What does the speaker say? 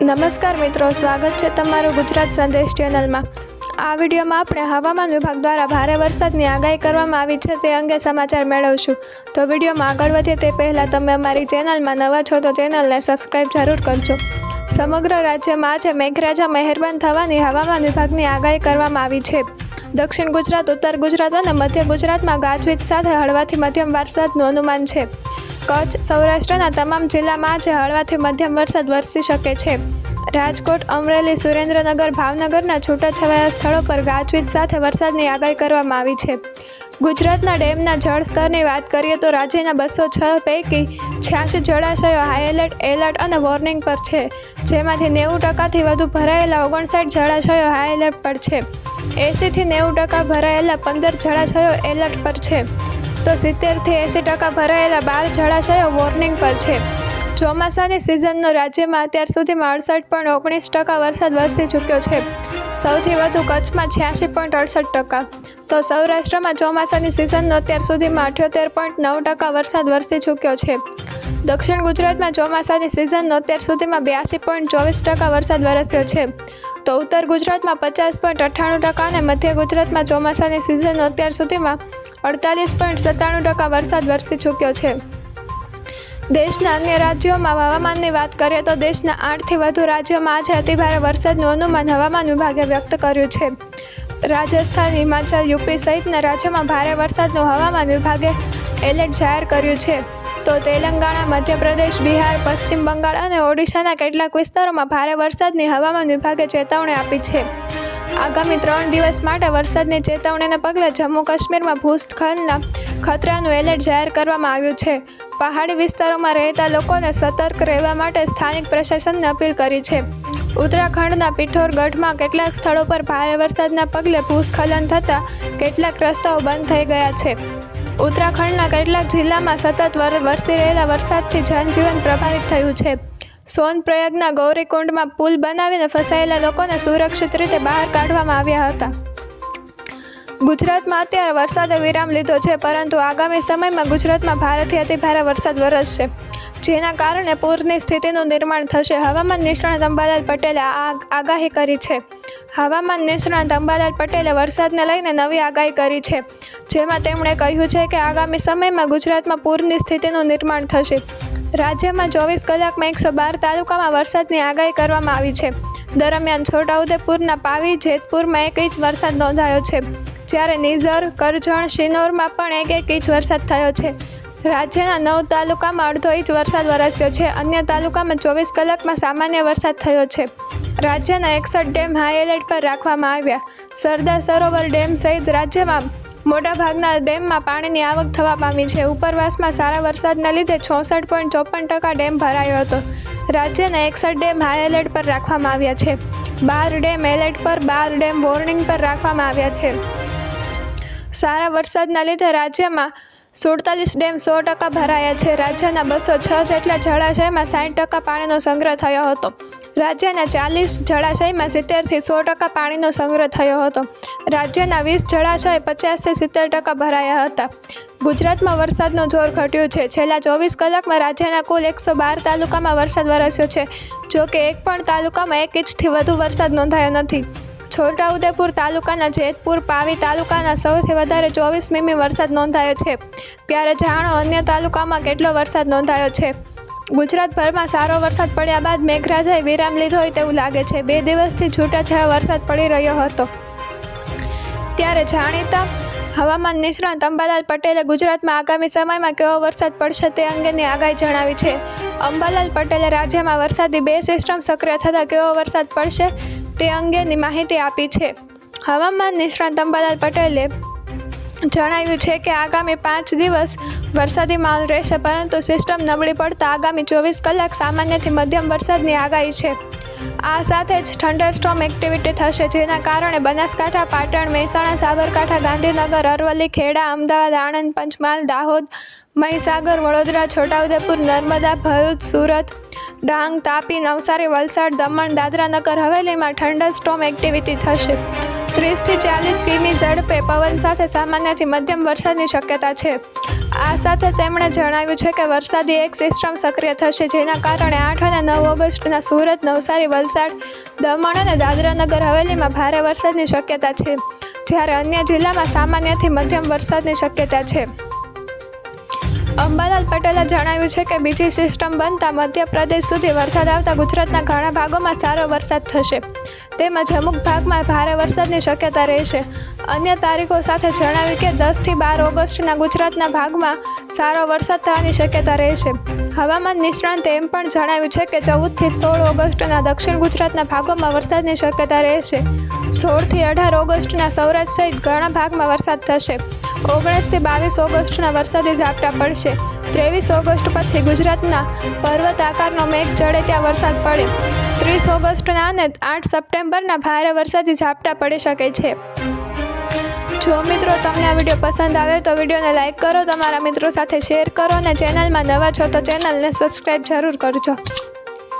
નમસ્કાર મિત્રો, સ્વાગત છે તમારું ગુજરાત સંદેશ ચેનલમાં. આ વિડીયોમાં આપણે હવામાન વિભાગ દ્વારા ભારે વરસાદની આગાહી કરવામાં આવી છે તે અંગે સમાચાર મેળવશું. તો વિડીયોમાં આગળ વધીએ તે પહેલાં તમે અમારી ચેનલમાં નવા છો તો ચેનલને સબસ્ક્રાઈબ જરૂર કરજો. સમગ્ર રાજ્યમાં આજે મેઘરાજા મહેરબાન થવાની હવામાન વિભાગની આગાહી કરવામાં આવી છે. દક્ષિણ ગુજરાત, ઉત્તર ગુજરાત અને મધ્ય ગુજરાતમાં ગાજવીજ સાથે હળવાથી મધ્યમ વરસાદનું અનુમાન છે. કચ્છ, સૌરાષ્ટ્રના તમામ જિલ્લામાં આજે હળવાથી મધ્યમ વરસાદ વરસી શકે છે. રાજકોટ, અમરેલી, સુરેન્દ્રનગર, ભાવનગરના છૂટાછવાયા સ્થળો પર ગાજવીજ સાથે વરસાદની આગાહી કરવામાં આવી છે. ગુજરાતના ડેમના જળસ્તરની વાત કરીએ તો રાજ્યના બસો છ પૈકી છ્યાસી જળાશયો હાઈ એલર્ટ અને વોર્નિંગ પર છે. જેમાંથી નેવું ટકાથી વધુ ભરાયેલા ઓગણસાઠ જળાશયો હાઈ પર છે. એંશીથી નેવું ટકા ભરાયેલા પંદર જળાશયો એલર્ટ પર છે. તો સિત્તેરથી એંસી ટકા ભરાયેલા બાર જળાશયો વોર્નિંગ પર છે. ચોમાસાની સિઝનનો રાજ્યમાં અત્યાર સુધીમાં અડસઠ પોઈન્ટ ઓગણીસ ટકા વરસાદ વરસી ચૂક્યો છે. સૌથી વધુ કચ્છમાં છ્યાસી પોઈન્ટ અડસઠ ટકા. તો સૌરાષ્ટ્રમાં ચોમાસાની સિઝનનો અત્યાર સુધીમાં અઠ્યોતેર પોઈન્ટ નવ ટકા વરસાદ વરસી ચૂક્યો છે. દક્ષિણ ગુજરાતમાં ચોમાસાની સિઝનનો અત્યાર સુધીમાં બ્યાસી પોઈન્ટ ચોવીસ ટકા વરસાદ વરસ્યો છે. તો ઉત્તર ગુજરાતમાં પચાસ પોઈન્ટ અઠ્ઠાણું ટકા અને મધ્ય ગુજરાતમાં ચોમાસાની સિઝનનો અત્યાર સુધીમાં અડતાલીસ પોઈન્ટ સત્તાણું ટકા વરસાદ વરસી ચૂક્યો છે. દેશના અન્ય રાજ્યોમાં હવામાનની વાત કરીએ તો દેશના આઠથી વધુ રાજ્યોમાં આજે અતિભારે વરસાદનું અનુમાન હવામાન વિભાગે વ્યક્ત કર્યું છે. રાજસ્થાન, હિમાચલ, યુપી સહિતના રાજ્યોમાં ભારે વરસાદનું હવામાન વિભાગે એલર્ટ જાહેર કર્યું છે. તો તેલંગાણા, મધ્યપ્રદેશ, બિહાર, પશ્ચિમ બંગાળ અને ઓડિશાના કેટલાક વિસ્તારોમાં ભારે વરસાદની હવામાન વિભાગે ચેતવણી આપી છે. આગામી ત્રણ દિવસ માટે વરસાદની ચેતવણીને પગલે જમ્મુ કાશ્મીરમાં ભૂસ્ખલનના ખતરાનું એલર્ટ જાહેર કરવામાં આવ્યું છે. પહાડી વિસ્તારોમાં રહેતા લોકોને સતર્ક રહેવા માટે સ્થાનિક પ્રશાસનને અપીલ કરી છે. ઉત્તરાખંડના પિઠોરગઢમાં કેટલાક સ્થળો પર ભારે વરસાદના પગલે ભૂસ્ખલન થતાં કેટલાક રસ્તાઓ બંધ થઈ ગયા છે. ઉત્તરાખંડના કેટલાક જિલ્લામાં સતત વર- વરસી રહેલા વરસાદથી જનજીવન પ્રભાવિત થયું છે. સોનપ્રયાગના ગૌરીકુંડમાં પુલ બનાવીને ફસાયેલા લોકોને સુરક્ષિત રીતે બહાર કાઢવામાં આવ્યા હતા. ગુજરાતમાં અત્યારે વરસાદે વિરામ લીધો છે, પરંતુ આગામી સમયમાં ગુજરાતમાં ભારેથી અતિભારે વરસાદ વરસશે, જેના કારણે પૂરની સ્થિતિનું નિર્માણ થશે. હવામાન નિષ્ણાત અંબાલાલ પટેલે આ આગાહી કરી છે. હવામાન નિષ્ણાત અંબાલાલ પટેલે વરસાદને લઈને નવી આગાહી કરી છે. જેમાં તેમણે કહ્યું છે કે આગામી સમયમાં ગુજરાતમાં પૂરની સ્થિતિનું નિર્માણ થશે. રાજ્યમાં ચોવીસ કલાકમાં એકસો બાર તાલુકામાં વરસાદની આગાહી કરવામાં આવી છે. દરમિયાન છોટાઉદેપુરના પાવી, જેતપુરમાં એક ઇંચ વરસાદ નોંધાયો છે. જ્યારે નિઝર, કરજણ, શિનોરમાં પણ એક એક ઇંચ વરસાદ થયો છે. રાજ્યના નવ તાલુકામાં અડધો ઇંચ વરસાદ વરસ્યો છે. અન્ય તાલુકામાં ચોવીસ કલાકમાં સામાન્ય વરસાદ થયો છે. રાજ્યના એકસઠ ડેમ હાઈ એલર્ટ પર રાખવામાં આવ્યા. સરદાર સરોવર ડેમ સહિત રાજ્યમાં મોટાભાગના ડેમમાં પાણીની આવક થવા પામી છે. ઉપરવાસમાં સારા વરસાદના લીધે ચોસઠ પોઈન્ટ ચોપન ટકા ડેમ ભરાયો હતો. રાજ્યના એકસઠ ડેમ હાઈ એલર્ટ પર રાખવામાં આવ્યા છે. બાર ડેમ એલર્ટ પર બાર ડેમ વોર્નિંગ પર રાખવામાં આવ્યા છે. સારા વરસાદના લીધે રાજ્યમાં સુડતાલીસ ડેમ સો ટકા ભરાયા છે. રાજ્યના બસો છ જેટલા જળાશયમાં સાઠ ટકા પાણીનો સંગ્રહ થયો હતો. રાજ્યના ચાલીસ જળાશયમાં સિત્તેરથી સો ટકા પાણીનો સંગ્રહ થયો હતો. રાજ્યના વીસ જળાશય પચાસથી સિત્તેર ટકા ભરાયા હતા. ગુજરાતમાં વરસાદનું જોર ઘટ્યું છે. છેલ્લા ચોવીસ કલાકમાં રાજ્યના કુલ એકસો બાર તાલુકામાં વરસાદ વરસ્યો છે. જોકે એક પણ તાલુકામાં એક ઇંચથી વધુ વરસાદ નોંધાયો નથી. છોટાઉદેપુર તાલુકાના જેતપુર પાવી તાલુકાના સૌથી વધારે ચોવીસ મીમી વરસાદ નોંધાયો છે. ત્યારે જાણો અન્ય તાલુકામાં કેટલો વરસાદ નોંધાયો છે. ગુજરાતભરમાં સારો વરસાદ પડ્યા બાદ મેઘરાજાએ વિરામ લીધો હોય તેવું લાગે છે. બે દિવસથી છૂટાછવાયા વરસાદ પડી રહ્યો હતો. ત્યારે જાણીતા હવામાન નિષ્ણાત અંબાલાલ પટેલે ગુજરાતમાં આગામી સમયમાં કેવો વરસાદ પડશે તે અંગેની આગાહી જણાવી છે. અંબાલાલ પટેલે રાજ્યમાં વરસાદી બે સિસ્ટમ સક્રિય થતાં કેવો વરસાદ પડશે તે અંગેની માહિતી આપી છે. હવામાન નિષ્ણાત અંબાલાલ પટેલે જણાવ્યું છે કે આગામી પાંચ દિવસ વરસાદી માહોલ રહેશે, પરંતુ સિસ્ટમ નબળી પડતા આગામી ચોવીસ કલાક સામાન્યથી મધ્યમ વરસાદની આગાહી છે. આ સાથે જ થંડરસ્ટોમ એક્ટિવિટી થશે, જેના કારણે બનાસકાંઠા, પાટણ, મહેસાણા, સાબરકાંઠા, ગાંધીનગર, અરવલ્લી, ખેડા, અમદાવાદ, આણંદ, પંચમહાલ, દાહોદ, મહીસાગર, વડોદરા, છોટાઉદેપુર, નર્મદા, ભરૂચ, સુરત ડાંગ, તાપી, નવસારી, વલસાડ, દમણ દાદરાનગર હવેલીમાં ઠંડર સ્ટોમ એક્ટિવિટી થશે. ત્રીસથી ચાલીસ કિમી ઝડપે પવન સાથે સામાન્યથી મધ્યમ વરસાદની શક્યતા છે. આ સાથે તેમણે જણાવ્યું છે કે વરસાદી એક સિસ્ટમ સક્રિય થશે, જેના કારણે આઠ અને નવ ઓગસ્ટના સુરત, નવસારી, વલસાડ, દમણ અને દાદરાનગર હવેલીમાં ભારે વરસાદની શક્યતા છે, જ્યારે અન્ય જિલ્લામાં સામાન્યથી મધ્યમ વરસાદની શક્યતા છે. અંબાલાલ પટેલે જણાવ્યું છે કે બીજી સિસ્ટમ બનતા મધ્યપ્રદેશ સુધી વરસાદ આવતા ગુજરાતના ઘણા ભાગોમાં સારો વરસાદ થશે. તેમજ અમુક ભાગમાં ભારે વરસાદની શક્યતા રહેશે. અન્ય તારીખો સાથે જણાવ્યું કે દસથી બાર ઓગસ્ટના ગુજરાતના ભાગમાં સારો વરસાદ થવાની શક્યતા રહેશે. હવામાન નિષ્ણાંતે એમ પણ જણાવ્યું છે કે ચૌદથી સોળ ઓગસ્ટના દક્ષિણ ગુજરાતના ભાગોમાં વરસાદની શક્યતા રહેશે. સોળથી અઢાર ઓગસ્ટના સૌરાષ્ટ્ર સહિત ઘણા ભાગમાં વરસાદ થશે. ઓગણીસથી બાવીસ ઓગસ્ટના વરસાદી ઝાપટા પડશે. ત્રેવીસ ઓગસ્ટ પછી ગુજરાતના પર્વત આકારનો મેઘ ચડે ત્યાં વરસાદ પડે. ત્રીસ ઓગસ્ટના અને આઠ સપ્ટેમ્બરના ભારે વરસાદી ઝાપટા પડી શકે છે. જો મિત્રો તમને આ વીડિયો પસંદ આવે તો વિડીયોને લાઇક કરો, તમારા મિત્રો સાથે શેર કરો અને ચેનલમાં નવા છો તો ચેનલને સબસ્ક્રાઈબ જરૂર કરજો.